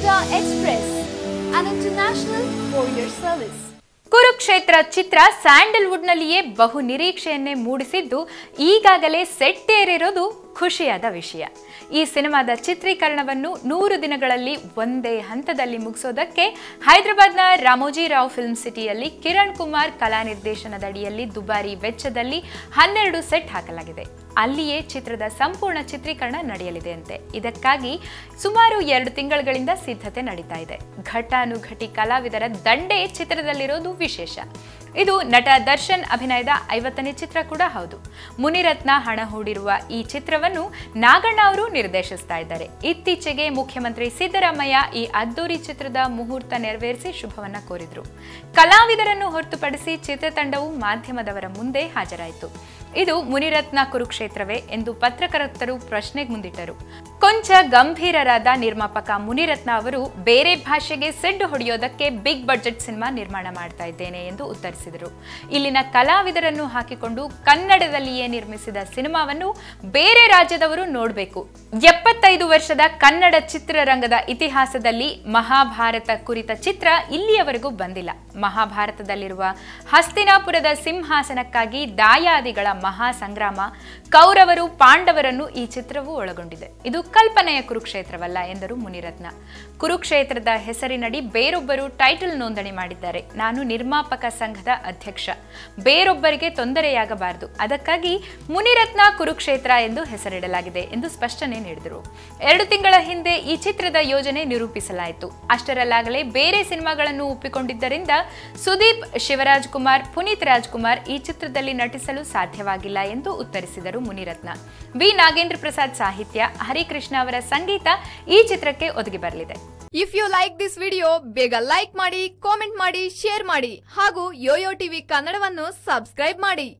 Express, an international courier service. Kurukshetra ಚಿತ್ರ ಸ್ಯಾಂಡಲ್ವುಡ್ನಲ್ಲಿಯೇ ಬಹು ನಿರೀಕ್ಷೆಯನ್ನೇ ಮೂಡಿಸಿದ್ದು ಈಗಾಗಲೇ set ಏರಿರೋದು ಖುಷಿಯಾದ ವಿಷಯ ಈ ಸಿನಿಮಾದ ಚಿತ್ರೀಕರಣವನ್ನು ನೂರು ದಿನಗಳಲ್ಲಿ ಒಂದೇ ಹಂತದಲ್ಲಿ ಮುಗಿಸೋದಕ್ಕೆ ಹೈದರಾಬಾದ್ನ ರಾಮೋಜಿರಾವ್ ಫಿಲ್ಮ್ ಸಿಟಿಯಲ್ಲಿ ಕಿರಣ್ ಕುಮಾರ್ ಕಲಾ ನಿರ್ದೇಶನದಡಿಯಲ್ಲಿ ದುಬಾರಿ ವೆಚ್ಚದಲ್ಲಿ ಹನ್ನೆರಡು ಸೆಟ್ ಹಾಕಲಾಗಿದೆ ಅಲ್ಲಿಯೇ ಚಿತ್ರದ ಸಂಪೂರ್ಣ ಚಿತ್ರೀಕರಣ ನಡೆಯಲಿದೆ ಅಂತೆ ಇದಕ್ಕಾಗಿ ಸುಮಾರು ಎರಡು ತಿಂಗಳುಗಳಿಂದ ಸಿದ್ಧತೆ ನಡೀತಾ ಇದೆ. ಘಟಾನುಘಟಿ ಕಲಾವಿದರ ದಂಡೆ ಚಿತ್ರದಲ್ಲಿರೋದು ವಿಶೇಷ. ಇದು ನಟ ದರ್ಶನ್ ಅಭಿನಯದ ಐವತ್ತನೇ ಚಿತ್ರ ಕೂಡ ಹೌದು. ಮುನಿರತ್ನ ಹಣ ಹೂಡಿರುವ ಈ ಚಿತ್ರವನ್ನು ನಾಗಣ್ಣ ಅವರು ನಿರ್ದೇಶಿಸ್ತಾ ಇದ್ದಾರೆ. ಇತ್ತೀಚೆಗೆ ಮುಖ್ಯಮಂತ್ರಿ ಸಿದ್ದರಾಮಯ್ಯ ಈ ಅದ್ದೂರಿ ಚಿತ್ರದ ಮುಹೂರ್ತ ನೆರವೇರಿಸಿ ಶುಭವನ್ನ ಕೋರಿದ್ರು. ಕಲಾವಿದರನ್ನು ಹೊರತುಪಡಿಸಿ ಚಿತ್ರತಂಡವು ಮಾಧ್ಯಮದವರ ಮುಂದೆ ಹಾಜರಾಯಿತು. ಇದು ಮುನಿರತ್ನ ಕುರುಕ್ಷೇತ್ರವೇ ಎಂದು ಪತ್ರಕರ್ತರು ಪ್ರಶ್ನೆಗೆ ಮುಂದಿಟ್ಟರು. ಕೊಂಚ ಗಂಭೀರರಾದ ನಿರ್ಮಾಪಕ ಮುನಿರತ್ನ ಅವರು ಬೇರೆ ಭಾಷೆಗೆ ಸೆಡ್ಡು ಹೊಡೆಯೋದಕ್ಕೆ ಬಿಗ್ ಬಡ್ಜೆಟ್ ಸಿನಿಮಾ ನಿರ್ಮಾಣ ಮಾಡ್ತಾ ಇದ್ದೇನೆ ಎಂದು ಉತ್ತರಿಸಿದರು. ಇಲ್ಲಿನ ಕಲಾವಿದರನ್ನು ಹಾಕಿಕೊಂಡು ಕನ್ನಡದಲ್ಲಿಯೇ ನಿರ್ಮಿಸಿದ ಸಿನಿಮಾವನ್ನು ಬೇರೆ ರಾಜ್ಯದವರು ನೋಡಬೇಕು. ಎಪ್ಪತ್ತೈದು ವರ್ಷದ ಕನ್ನಡ ಚಿತ್ರರಂಗದ ಇತಿಹಾಸದಲ್ಲಿ ಮಹಾಭಾರತ ಕುರಿತ ಚಿತ್ರ ಇಲ್ಲಿಯವರೆಗೂ ಬಂದಿಲ್ಲ. ಮಹಾಭಾರತದಲ್ಲಿರುವ ಹಸ್ತಿನಾಪುರದ ಸಿಂಹಾಸನಕ್ಕಾಗಿ ದಾಯಾದಿಗಳ ಮಹಾ ಸಂಗ್ರಾಮ, ಕೌರವರು ಪಾಂಡವರನ್ನು ಈ ಚಿತ್ರವು ಒಳಗೊಂಡಿದೆ. ಇದು ಕಲ್ಪನೆಯ ಕುರುಕ್ಷೇತ್ರವಲ್ಲ ಎಂದರು ಮುನಿರತ್ನ. ಕುರುಕ್ಷೇತ್ರದ ಹೆಸರಿನಡಿ ಬೇರೊಬ್ಬರು ಟೈಟಲ್ ನೋಂದಣಿ ಮಾಡಿದ್ದಾರೆ. ನಾನು ನಿರ್ಮಾಪಕ ಸಂಘದ ಅಧ್ಯಕ್ಷ. ಬೇರೊಬ್ಬರಿಗೆ ತೊಂದರೆಯಾಗಬಾರದು. ಅದಕ್ಕಾಗಿ ಮುನಿರತ್ನ ಕುರುಕ್ಷೇತ್ರ ಎಂದು ಹೆಸರಿಡಲಾಗಿದೆ ಎಂದು ಸ್ಪಷ್ಟನೆ ನೀಡಿದರು. ಎರಡು ತಿಂಗಳ ಹಿಂದೆ ಈ ಚಿತ್ರದ ಯೋಜನೆ ನಿರೂಪಿಸಲಾಯಿತು. ಅಷ್ಟರಲ್ಲಾಗಲೇ ಬೇರೆ ಸಿನಿಮಾಗಳನ್ನು ಒಪ್ಪಿಕೊಂಡಿದ್ದರಿಂದ ಸುದೀಪ್ ಶಿವರಾಜ್ ಕುಮಾರ್ ಪುನೀತ್ ರಾಜ್ಕುಮಾರ್ ಈ ಚಿತ್ರದಲ್ಲಿ ನಟಿಸಲು ಸಾಧ್ಯವಾಗಿಲ್ಲ ಎಂದು ಉತ್ತರಿಸಿದರು ಮುನಿರತ್ನ. ವಿ. ನಾಗೇಂದ್ರ ಪ್ರಸಾದ್ ಸಾಹಿತ್ಯ, ಹರಿಕೃಷ್ಣ ಅವರ ಸಂಗೀತ ಈ ಚಿತ್ರಕ್ಕೆ ಒದಗಿ ಬರಲಿದೆ. If you like this video ಬೇಗ ಲೈಕ್ ಮಾಡಿ ಕಾಮೆಂಟ್ ಮಾಡಿ ಶೇರ್ ಮಾಡಿ ಹಾಗೂ ಯೋಯೋ ಟಿವಿ ಕನ್ನಡವನ್ನು ಸಬ್ಸ್ಕ್ರೈಬ್ ಮಾಡಿ.